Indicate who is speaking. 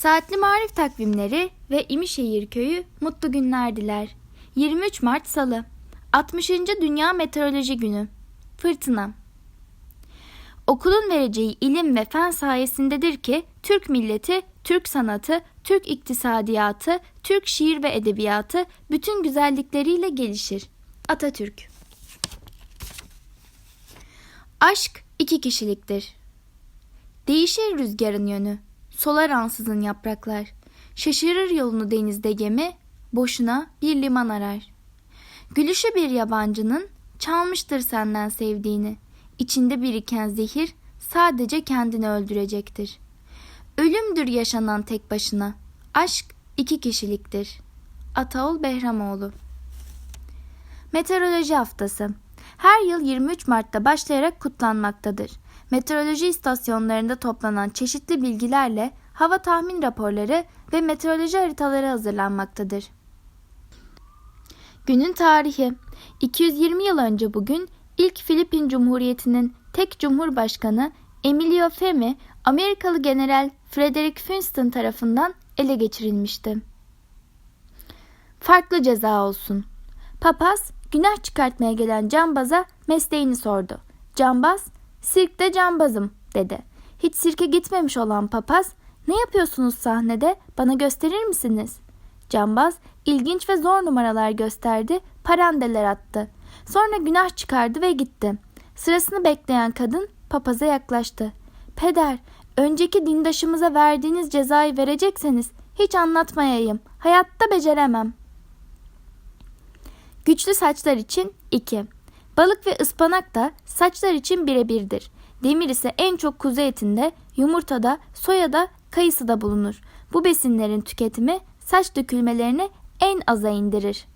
Speaker 1: Saatli Marif takvimleri ve İmişehir Köyü mutlu günler diler. 23 Mart Salı 60. Dünya Meteoroloji Günü Fırtına Okulun vereceği ilim ve fen sayesindedir ki Türk milleti, Türk sanatı, Türk iktisadiyatı, Türk şiir ve edebiyatı bütün güzellikleriyle gelişir. Atatürk Aşk iki kişiliktir. Değişir rüzgarın yönü, solar ansızın yapraklar. Şaşırır yolunu denizde gemi, boşuna bir liman arar. Gülüşü bir yabancının çalmıştır senden sevdiğini. İçinde biriken zehir sadece kendini öldürecektir. Ölümdür yaşanan tek başına. Aşk iki kişiliktir. Ataol Behramoğlu Meteoroloji Haftası her yıl 23 Mart'ta başlayarak kutlanmaktadır. Meteoroloji istasyonlarında toplanan çeşitli bilgilerle hava tahmin raporları ve meteoroloji haritaları hazırlanmaktadır. Günün tarihi 220 yıl önce bugün ilk Filipin Cumhuriyeti'nin tek cumhurbaşkanı Emilio Femi Amerikalı General Frederick Winston tarafından ele geçirilmişti. Farklı ceza olsun. Papaz günah çıkartmaya gelen cambaza mesleğini sordu. Cambaz, sirkte cambazım dedi. Hiç sirke gitmemiş olan papaz, ne yapıyorsunuz sahnede bana gösterir misiniz? Cambaz ilginç ve zor numaralar gösterdi, parandeler attı. Sonra günah çıkardı ve gitti. Sırasını bekleyen kadın papaza yaklaştı. Peder, önceki dindaşımıza verdiğiniz cezayı verecekseniz hiç anlatmayayım. Hayatta beceremem. Güçlü saçlar için 2. Balık ve ıspanak da saçlar için birebirdir. Demir ise en çok kuzu etinde, yumurtada, soyada, kayısıda bulunur. Bu besinlerin tüketimi saç dökülmelerini en aza indirir.